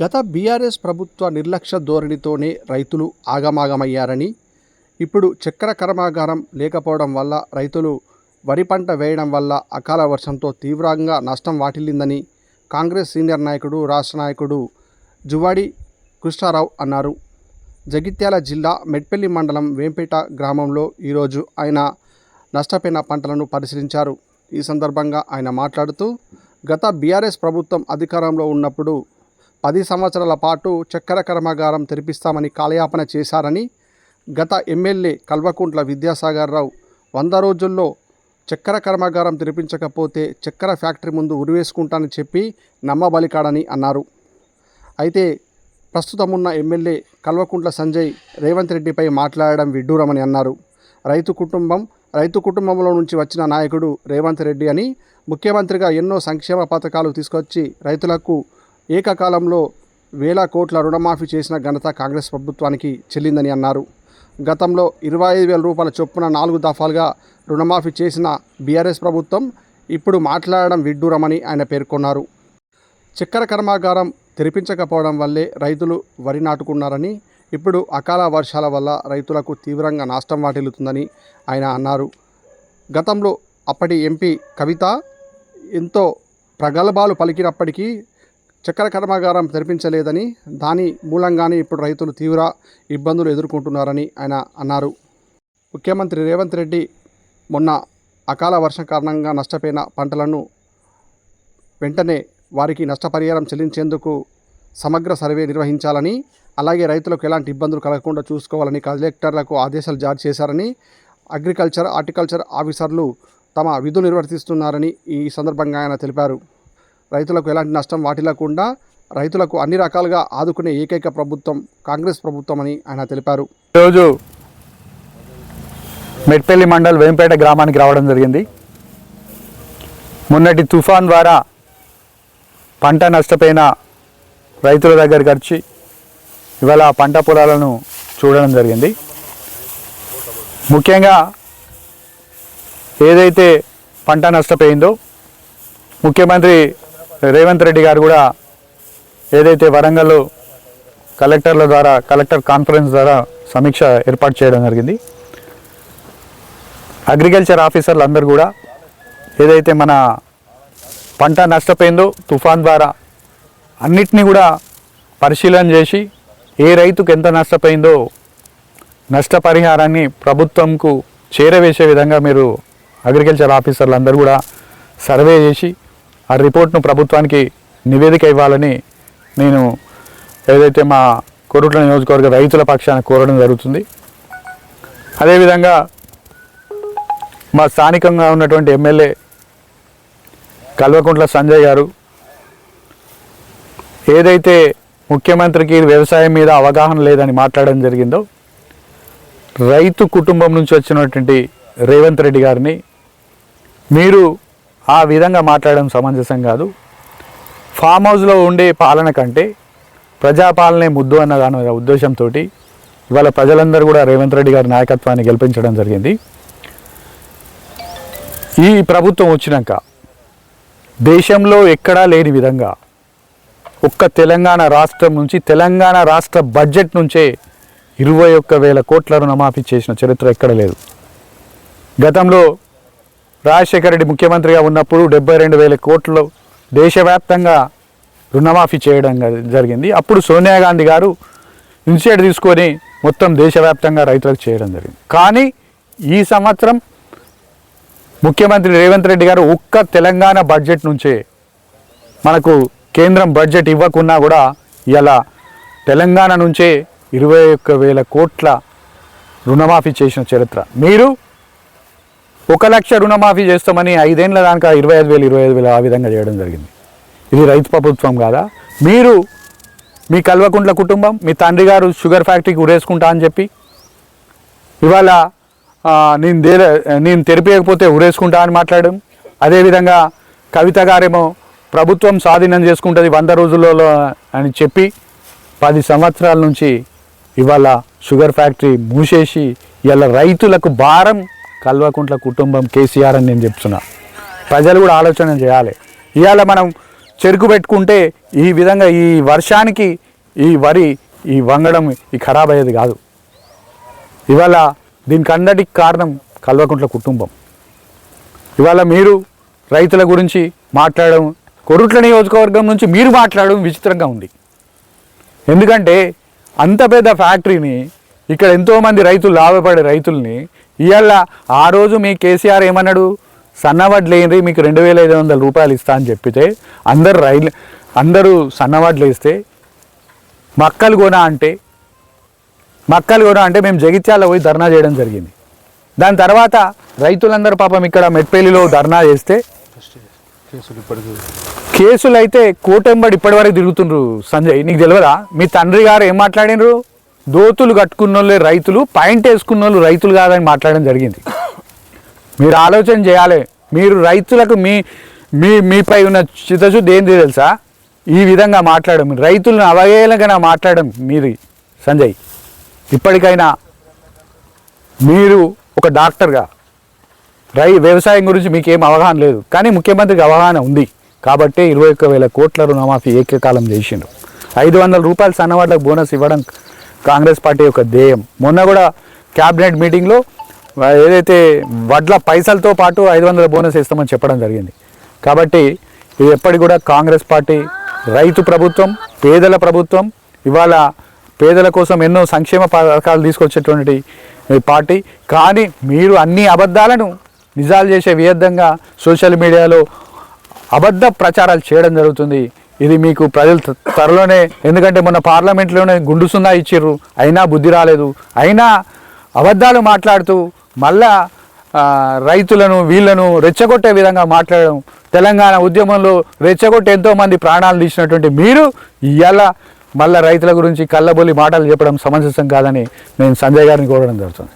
గత బీఆర్ఎస్ ప్రభుత్వ నిర్లక్ష్య ధోరణితోనే రైతులు ఆగమాగమయ్యారని ఇప్పుడు చక్కెర కర్మాగారం లేకపోవడం వల్ల రైతులు వరి పంట వేయడం వల్ల అకాల వర్షంతో తీవ్రంగా నష్టం వాటిల్లిందని కాంగ్రెస్ సీనియర్ నాయకుడు రాష్ట్ర నాయకుడు జువాడి కృష్ణారావు అన్నారు. జగిత్యాల జిల్లా మెట్పల్లి మండలం వేంపేట గ్రామంలో ఈరోజు ఆయన నష్టపోయిన పంటలను పరిశీలించారు. ఈ సందర్భంగా ఆయన మాట్లాడుతూ గత బీఆర్ఎస్ ప్రభుత్వం అధికారంలో ఉన్నప్పుడు పది సంవత్సరాల పాటు చక్కెర కర్మాగారం తెరిపిస్తామని కాలయాపన చేశారని గత ఎమ్మెల్యే కల్వకుంట్ల విద్యాసాగర్ రావు వంద రోజుల్లో చక్కెర కర్మాగారం తెరిపించకపోతే చక్కెర ఫ్యాక్టరీ ముందు ఉరివేసుకుంటానని చెప్పి నమ్మబలికాడని అన్నారు. అయితే ప్రస్తుతం ఉన్న ఎమ్మెల్యే కల్వకుంట్ల సంజయ్ రేవంత్ రెడ్డిపై మాట్లాడడం విడ్డూరమని అన్నారు. రైతు కుటుంబం రైతు కుటుంబంలో నుంచి వచ్చిన నాయకుడు రేవంత్ రెడ్డి అని ముఖ్యమంత్రిగా ఎన్నో సంక్షేమ పథకాలు తీసుకొచ్చి రైతులకు ఏకకాలంలో వేల కోట్ల రుణమాఫీ చేసిన ఘనత కాంగ్రెస్ ప్రభుత్వానికి చెల్లిందని అన్నారు. గతంలో ఇరవై ఐదు వేల రూపాయల చొప్పున నాలుగు దఫాలుగా రుణమాఫీ చేసిన బీఆర్ఎస్ ప్రభుత్వం ఇప్పుడు మాట్లాడడం విడ్డూరమని ఆయన పేర్కొన్నారు. చక్కెర కర్మాగారం తెరిపించకపోవడం వల్లే రైతులు వరి నాటుకున్నారని ఇప్పుడు అకాల వర్షాల వల్ల రైతులకు తీవ్రంగా నష్టం వాటిల్లుతుందని ఆయన అన్నారు. గతంలో అప్పటి ఎంపీ కవిత ఎంతో ప్రగల్భాలు పలికినప్పటికీ చక్కెర కర్మాగారం తెరిపించలేదని దాని మూలంగానే ఇప్పుడు రైతులు తీవ్ర ఇబ్బందులు ఎదుర్కొంటున్నారని ఆయన అన్నారు. ముఖ్యమంత్రి రేవంత్ రెడ్డి మొన్న అకాల వర్షం కారణంగా నష్టపోయిన పంటలను వెంటనే వారికి నష్టపరిహారం చెల్లించేందుకు సమగ్ర సర్వే నిర్వహించాలని అలాగే రైతులకు ఎలాంటి ఇబ్బందులు కలగకుండా చూసుకోవాలని కలెక్టర్లకు ఆదేశాలు జారీ చేశారని అగ్రికల్చర్ హార్టికల్చర్ ఆఫీసర్లు తమ విధులు నిర్వర్తిస్తున్నారని ఈ సందర్భంగా ఆయన తెలిపారు. రైతులకు ఎలాంటి నష్టం వాటిల్లకుండా రైతులకు అన్ని రకాలుగా ఆదుకునే ఏకైక ప్రభుత్వం కాంగ్రెస్ ప్రభుత్వం అని ఆయన తెలిపారు. ఈరోజు మెట్పల్లి మండల్ వేంపేట గ్రామానికి రావడం జరిగింది. మొన్నటి తుఫాన్ ద్వారా పంట నష్టపోయిన రైతుల దగ్గరికి వచ్చి ఇవాళ పంట పొలాలను చూడడం జరిగింది. ముఖ్యంగా ఏదైతే పంట నష్టపోయిందో ముఖ్యమంత్రి రేవంత్ రెడ్డి గారు కూడా ఏదైతే వరంగల్ కలెక్టర్ల ద్వారా కలెక్టర్ కాన్ఫరెన్స్ ద్వారా సమీక్ష ఏర్పాటు చేయడం జరిగింది. అగ్రికల్చర్ ఆఫీసర్లు అందరూ కూడా ఏదైతే మన పంట నష్టపోయిందో తుఫాన్ ద్వారా అన్నిటినీ కూడా పరిశీలన చేసి ఏ రైతుకు ఎంత నష్టపోయిందో నష్టపరిహారాన్ని ప్రభుత్వంకు చేరవేసే విధంగా మీరు అగ్రికల్చర్ ఆఫీసర్లు అందరూ కూడా సర్వే చేసి ఆ రిపోర్ట్ను ప్రభుత్వానికి నివేదిక ఇవ్వాలని నేను ఏదైతే మా కొరుట్ల నియోజకవర్గ రైతుల పక్షాన కోరడం జరుగుతుంది. అదేవిధంగా మా స్థానికంగా ఉన్నటువంటి ఎమ్మెల్యే కల్వకుంట్ల సంజయ్ గారు ఏదైతే ముఖ్యమంత్రికి వ్యవసాయం మీద అవగాహన లేదని మాట్లాడడం జరిగిందో రైతు కుటుంబం నుంచి వచ్చినటువంటి రేవంత్ రెడ్డి గారిని మీరు ఆ విధంగా మాట్లాడడం సమంజసం కాదు. ఫామ్ హౌస్లో ఉండే పాలన కంటే ప్రజాపాలనే ముద్దు అన్న దాని ఉద్దేశంతో ఇవాళ ప్రజలందరూ కూడా రేవంత్ రెడ్డి గారి నాయకత్వాన్ని గెలిపించడం జరిగింది. ఈ ప్రభుత్వం వచ్చినాక దేశంలో ఎక్కడా లేని విధంగా ఒక్క తెలంగాణ రాష్ట్రం నుంచి తెలంగాణ రాష్ట్ర బడ్జెట్ నుంచే ఇరవై ఒక్క వేల కోట్ల రుణమాఫీ చేసిన చరిత్ర ఎక్కడ లేదు. గతంలో రాజశేఖర రెడ్డి ముఖ్యమంత్రిగా ఉన్నప్పుడు డెబ్బై రెండు వేల కోట్లు దేశవ్యాప్తంగా రుణమాఫీ చేయడం జరిగింది. అప్పుడు సోనియా గాంధీ గారు ఇనిషియేటివ్ తీసుకొని మొత్తం దేశవ్యాప్తంగా రైతులకు చేయడం జరిగింది. కానీ ఈ సంవత్సరం ముఖ్యమంత్రి రేవంత్ రెడ్డి గారు ఒక్క తెలంగాణ బడ్జెట్ నుంచే మనకు కేంద్రం బడ్జెట్ ఇవ్వకున్నా కూడా ఇలా తెలంగాణ నుంచే ఇరవై ఒక్క వేల కోట్ల రుణమాఫీ చేసిన చరిత్ర. మీరు ఒక లక్ష రుణమాఫీ చేస్తామని ఐదేళ్ళ దాకా ఇరవై ఐదు వేలు ఇరవై ఐదు వేలు ఆ విధంగా చేయడం జరిగింది. ఇది రైతు ప్రభుత్వం కాదా? మీరు మీ కల్వకుంట్ల కుటుంబం మీ తండ్రి గారు షుగర్ ఫ్యాక్టరీకి ఉరేసుకుంటా అని చెప్పి ఇవాళ నేను దే నేను తెరిపేయకపోతే ఉరేసుకుంటా అని మాట్లాడడం అదేవిధంగా కవిత గారేమో ప్రభుత్వం స్వాధీనం చేసుకుంటుంది వంద రోజులలో అని చెప్పి పది సంవత్సరాల నుంచి ఇవాళ షుగర్ ఫ్యాక్టరీ మూసేసి ఇవాళ రైతులకు భారం కల్వకుంట్ల కుటుంబం కేసీఆర్ అని నేను చెప్తున్నా. ప్రజలు కూడా ఆలోచన చేయాలి. ఇవాళ మనం చెరుకు పెట్టుకుంటే ఈ విధంగా ఈ వర్షానికి ఈ వరి ఈ వంగడం ఈ ఖరాబ్ అయ్యేది కాదు. ఇవాళ దీనికి కారణం కల్వకుంట్ల కుటుంబం. ఇవాళ మీరు రైతుల గురించి మాట్లాడడం కొరుట్ల నియోజకవర్గం నుంచి మీరు మాట్లాడడం విచిత్రంగా ఉంది. ఎందుకంటే అంత పెద్ద ఫ్యాక్టరీని ఇక్కడ ఎంతోమంది రైతులు లాభపడే రైతుల్ని ఇవాళ ఆ రోజు మీ కేసీఆర్ ఏమన్నాడు? సన్నవాడు లేని మీకు రెండు వేల ఐదు వందల రూపాయలు ఇస్తా అని చెప్పితే అందరు రైలు అందరూ సన్నవాడ్లు వేస్తే మక్కలు కొనా అంటే మక్కలు కొనా అంటే మేము జగిత్యాల పోయి ధర్నా చేయడం జరిగింది. దాని తర్వాత రైతులందరూ పాపం ఇక్కడ మెట్పేలిలో ధర్నా చేస్తే కేసులు కేసులు అయితే కోటెంబడి ఇప్పటివరకు తిరుగుతుండ్రు సంజయ్ నీకు తెలియదా మీ తండ్రి గారు ఏం మాట్లాడినరు దోతులు కట్టుకున్న వాళ్ళే రైతులు పాయింట్ వేసుకున్న వాళ్ళు రైతులు కాదని మాట్లాడడం జరిగింది. మీరు ఆలోచన చేయాలి. మీరు రైతులకు మీ మీ మీపై ఉన్న చిత్తశుద్ధి ఏంది తెలుసా? ఈ విధంగా మాట్లాడడం. రైతులను అవహేళనగా మాట్లాడడం మీది సంజయ్. ఇప్పటికైనా మీరు ఒక డాక్టర్గా రై వ్యవసాయం గురించి మీకు అవగాహన లేదు. కానీ ముఖ్యమంత్రికి అవగాహన ఉంది. కాబట్టి ఇరవై ఒక్క వేల కోట్ల రుణమాఫీ ఏకకాలం చేసిండు ఐదు వందల రూపాయలు సన్నవాళ్ళకు బోనస్ ఇవ్వడం కాంగ్రెస్ పార్టీ యొక్క ధ్యేయం. మొన్న కూడా క్యాబినెట్ మీటింగ్లో ఏదైతే వడ్ల పైసలతో పాటు ఐదు వందల బోనస్ ఇస్తామని చెప్పడం జరిగింది. కాబట్టి ఇది ఎప్పటికి కూడా కాంగ్రెస్ పార్టీ రైతు ప్రభుత్వం పేదల ప్రభుత్వం ఇవాళ పేదల కోసం ఎన్నో సంక్షేమ పథకాలు తీసుకొచ్చేటువంటి పార్టీ. కానీ మీరు అన్ని అబద్ధాలను నిజాలు చేసే విధంగా సోషల్ మీడియాలో అబద్ధ ప్రచారాలు చేయడం జరుగుతుంది. ఇది మీకు ప్రజలు త- త్వరలోనే ఎందుకంటే మొన్న పార్లమెంట్లోనే గుండు సున్నా ఇచ్చిర్రు. అయినా బుద్ధి రాలేదు. అయినా అబద్ధాలు మాట్లాడుతూ మళ్ళా రైతులను వీళ్ళను రెచ్చగొట్టే విధంగా మాట్లాడడం తెలంగాణ ఉద్యమంలో రెచ్చగొట్టి ఎంతోమంది ప్రాణాలు తీసినటువంటి మీరు ఇవాళ మళ్ళా రైతుల గురించి కళ్ళబొల్లి మాటలు చెప్పడం సమంజసం కాదని నేను సంజయ్ గారిని కోరడం జరుగుతుంది.